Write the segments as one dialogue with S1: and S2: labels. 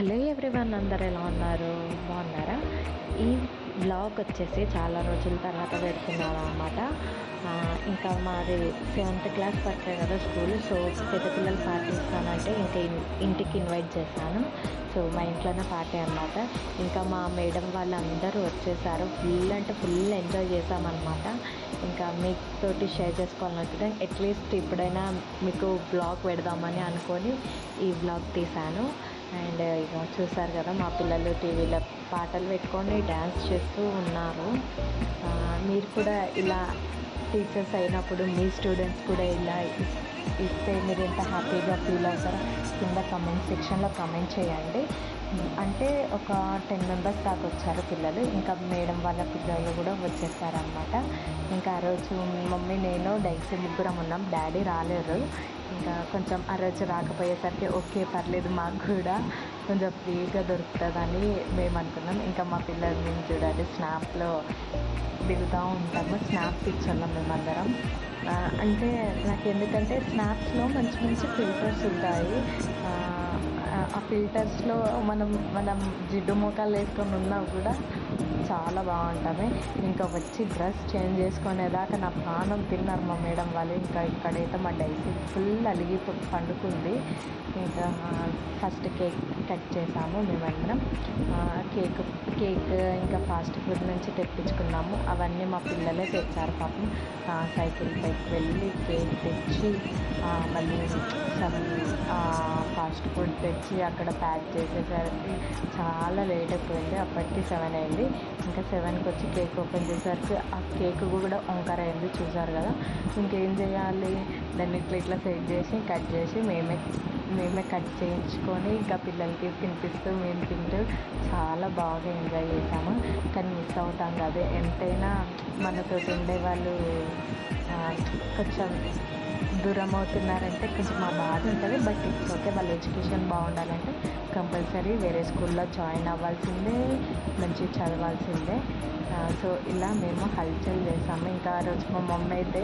S1: Hello everyone అందరు ఎలా ఉన్నారు? బాగున్నారా? ఈ బ్లాగ్ వచ్చేసి చాలా రోజుల తర్వాత పెడుతున్నాను అనమాట ఇంకా మాది సెవెంత్ క్లాస్ పట్టే కదా స్కూల్ సో పెద్ద పిల్లలు పార్టీ ఇస్తానంటే ఇంకా ఇంటికి ఇన్వైట్ చేశాను. సో మా ఇంట్లోనే పార్టీ అనమాట ఇంకా మా మేడం వాళ్ళందరూ వచ్చేసారు. ఫుల్ అంటే ఫుల్ ఎంజాయ్ చేసామన్నమాట ఇంకా మీతోటి షేర్ చేసుకోవాలనుకుంటే అట్లీస్ట్ ఇప్పుడైనా మీకు బ్లాగ్ పెడదామని అనుకొని ఈ బ్లాగ్ తీశాను. అండ్ ఇక చూసారు కదా మా పిల్లలు టీవీలో పాటలు పెట్టుకొని డ్యాన్స్ చేస్తూ ఉన్నారు. మీరు కూడా ఇలా టీచర్స్ అయినప్పుడు మీ స్టూడెంట్స్ కూడా ఇలా ఇస్తే మీరు ఎంత హ్యాపీగా ఫీల్ అవుతారో కింద కమెంట్ సెక్షన్లో కమెంట్ చేయండి. అంటే ఒక టెన్ మెంబర్స్ దాకా వచ్చారు పిల్లలు. ఇంకా మేడం వాళ్ళ పిల్లలు కూడా వచ్చేసారనమాట ఇంకా ఆ రోజు మమ్మీ నేను డైసీ ముగ్గురం ఉన్నాం. డాడీ రాలేరు ఇంకా కొంచెం ఆ రోజు రాకపోయేసరికి ఓకే పర్లేదు మాకు కూడా. కొంచెం ఫ్రీగా దొరుకుతుందని మేము అనుకున్నాం. ఇంకా మా పిల్లలు మేము చూడాలి. స్నాప్లో దిగుతూ ఉంటాము. స్నాప్ పిచ్చోళ్ళం మేమందరం. అందరం అంటే నాకు ఎందుకంటే స్నాప్స్లో మంచి మంచి ఫిల్టర్స్ ఉంటాయి. ఆ, ఫిల్టర్స్లో మనం మనం జిడ్డు మోకాలు వేసుకొని ఉన్నా కూడా చాలా బాగుంటుంది. ఇంకా వచ్చి డ్రెస్ చేంజ్ చేసుకునేదాకా నా ప్రాణం తిన్నారు మా మేడం వాళ్ళు. ఇంకా ఇక్కడైతే మా డైసీ ఫుల్ అలిగి పండుకుంది. ఇంకా ఫస్ట్ కేక్ కట్ చేసాము మేమందరం. కేక్ కేక్ ఇంకా ఫాస్ట్ ఫుడ్ నుంచి తెప్పించుకున్నాము. అవన్నీ మా పిల్లలే తెచ్చారు పాపం. సైకిల్ పైకి వెళ్ళి కేక్ తెచ్చి మళ్ళీ సమ్ ఫాస్ట్ ఫుడ్ తెచ్చి అక్కడ ప్యాక్ చేసేసరికి చాలా లేట్ అయిపోయింది. అప్పటికి సెవెన్ అయింది. ఇంకా సెవెన్కి వచ్చి కేక్ ఓపెన్ చేసేసరికి ఆ కేక్ కూడా వంకర అయింది చూసారు కదా. ఇంకేం చేయాలి? దాన్ని ఇట్లా ఇట్లా సెట్ చేసి కట్ చేసి మేమే మేమే కట్ చేయించుకొని ఇంకా పిల్లలకి తినిపిస్తూ మేము తింటూ చాలా బాగా ఎంజాయ్ చేసాము. కానీ మిస్ అవుతాం కదా. ఎంతైనా మనతో ఉండే వాళ్ళు కొంచెం దూరం అవుతున్నారంటే కొంచెం మా బాధ ఉంటుంది. బట్ ఇట్స్ ఓకే వాళ్ళ ఎడ్యుకేషన్ బాగుండాలంటే కంపల్సరీ వేరే స్కూల్లో జాయిన్ అవ్వాల్సిందే మంచిగా చదవాల్సిందే. సో ఇలా మేము హల్చల్ చేసాము. ఇంకా ఆ రోజు మా మమ్మీ అయితే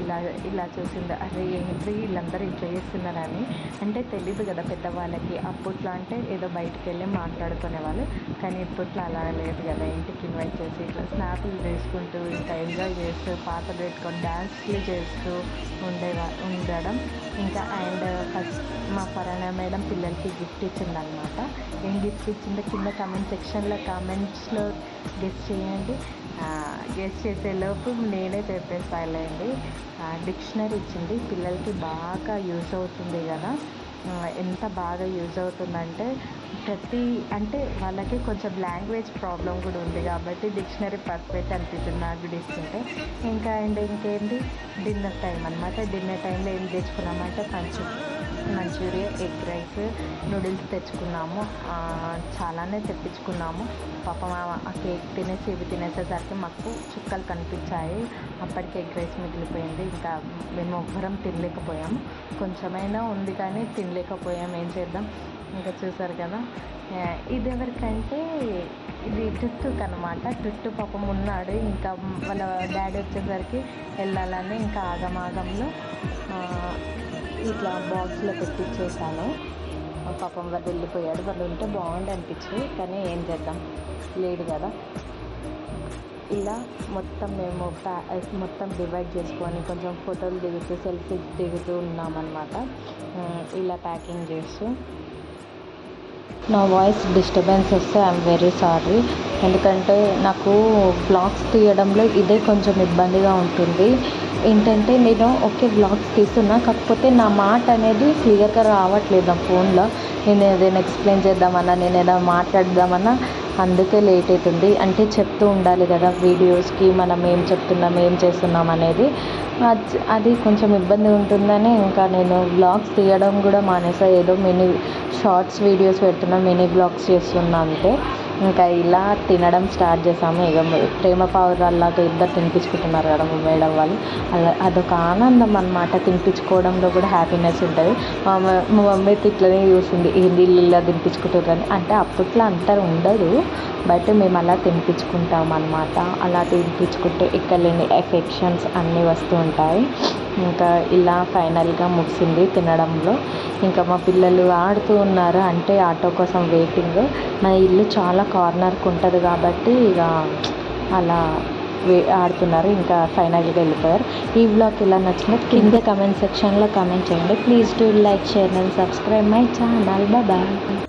S1: ఇలా ఇలా చూసింది అరే ఏంటి వీళ్ళందరూ ఇట్లా చేస్తున్నారని? అంటే తెలియదు కదా పెద్దవాళ్ళకి. అప్పట్లో అంటే ఏదో బయటకు వెళ్ళి మాట్లాడుకునేవాళ్ళు. కానీ ఇప్పట్లో అలా లేదు కదా. ఇంటికి ఇన్వైట్ చేసి ఇట్లా స్నాప్లు తీసుకుంటూ ఇంకా ఎంజాయ్ చేస్తూ పాటలు పెట్టుకొని డ్యాన్స్లు చేస్తూ ఉండేవా ఉండడం ఇంకా అండ్ ఫస్ట్ మా ఫరానా మేడం పిల్లలకి గిఫ్ట్ ఇచ్చిందనమాట ఏం గిఫ్ట్ ఇచ్చిందో కింద కమెంట్ సెక్షన్లో కామెంట్స్లో గెస్ట్ చేయండి. గెస్ట్ చేసేలోపు నేనే చెప్పేస్తానులేండి. డిక్షనరీ ఇచ్చింది. పిల్లలకి బాగా యూజ్ అవుతుంది కదా. ఎంత బాగా యూజ్ అవుతుందంటే ప్రతి అంటే వాళ్ళకి కొంచెం లాంగ్వేజ్ ప్రాబ్లం కూడా ఉంది కాబట్టి డిక్షనరీ పర్ఫెక్ట్ అనిపిస్తుంది నాకు కూడా ఇస్తుంటే. ఇంకా అండ్ ఇంకేంటి? డిన్నర్ టైం అనమాట డిన్నర్ టైంలో ఏం తెచ్చుకున్నామంటే పంచు మంచూరియా ఎగ్ రైస్ నూడిల్స్ తెచ్చుకున్నాము. చాలానే తెప్పించుకున్నాము. పాపం ఆ- ఆ కేక్ తినేసి ఇవి తినేసేసరికి మాకు చుక్కలు కనిపించాయి. అప్పటికి ఎగ్ రైస్ మిగిలిపోయింది. ఇంకా మేము ఒక్కరం తినలేకపోయాము. కొంచెమైనా ఉంది కానీ తినలేకపోయాం ఏం చేద్దాం? ఇంకా చూసారు కదా. ఇది ఎవరికంటే ఇది టుట్టుకు అనమాట టుట్టు పాపం ఉన్నాడు. ఇంకా వాళ్ళ డాడీ వచ్చేసరికి వెళ్ళాలని ఇంకా ఆగమాగంలో ఇట్లా బాక్స్లో పెట్టించేసాను పాపం వాళ్ళు వెళ్ళిపోయాడు. వాళ్ళు ఉంటే బాగుండు అనిపించింది కానీ ఏం చేద్దాం? లేడు కదా. ఇలా మొత్తం మేము ప్యా మొత్తం డివైడ్ చేసుకొని కొంచెం ఫోటోలు దిగుతూ సెల్ఫీస్ దిగుతూ ఉన్నామన్నమాట. ఇలా ప్యాకింగ్ చేస్తూ. నా వాయిస్ డిస్టర్బెన్స్ వస్తే ఐఎమ్ వెరీ సారీ ఎందుకంటే నాకు బ్లాగ్స్ తీయడంలో ఇదే కొంచెం ఇబ్బందిగా ఉంటుంది. ఏంటంటే నేను ఓకే బ్లాగ్స్ తీస్తున్నా కాకపోతే నా మాట అనేది క్లియర్గా రావట్లేదు నా ఫోన్లో నేను ఏదైనా ఎక్స్ప్లెయిన్ చేద్దామన్నా నేను ఏదైనా మాట్లాడదామన్నా అందుకే లేట్ అవుతుంది. అంటే చెప్తూ ఉండాలి కదా వీడియోస్కి మనం ఏం చెప్తున్నాం ఏం చేస్తున్నాం అనేది. అది- అది కొంచెం ఇబ్బంది ఉంటుందని ఇంకా నేను బ్లాగ్స్ తీయడం కూడా మానేసా. ఏదో మినీ షార్ట్స్ వీడియోస్ పెడుతున్నా మినీ బ్లాగ్స్ చేస్తున్నా అంతే ఇంకా ఇలా తినడం స్టార్ట్ చేసాము. ఇక ప్రేమ పావురాల్లాగా ఇద్దరు తినిపించుకుంటున్నారు కదా మా మేడం వాళ్ళు. అలా అదొక ఆనందం అనమాట తినిపించుకోవడంలో కూడా హ్యాపీనెస్ ఉంటుంది. మా మా మమ్మీ ఇట్లనే చూసింది. ఏంది ఇలా ఇలా అని. అంటే అప్పట్లో అంటారు ఉండదు. బట్ మేము అలా తినిపించుకుంటాం అనమాట అలా తినిపించుకుంటే ఇక్కడ లేని ఎఫెక్షన్స్ అన్నీ వస్తూ ఉంటాయి. ఇంకా ఇలా ఫైనల్గా ముగిసింది తినడంలో. ఇంకా మా పిల్లలు ఆడుతూ ఉన్నారు. అంటే ఆటో కోసం వెయిటింగ్ మా ఇల్లు చాలా కార్నర్కి ఉంటుంది కాబట్టి ఇక అలా వే ఆడుతున్నారు. ఇంకా ఫైనల్గా వెళ్ళిపోయారు. ఈ బ్లాగ్ ఇలా నచ్చిందో కింద కమెంట్ సెక్షన్లో కమెంట్ చేయండి. Please do like share and subscribe my channel bye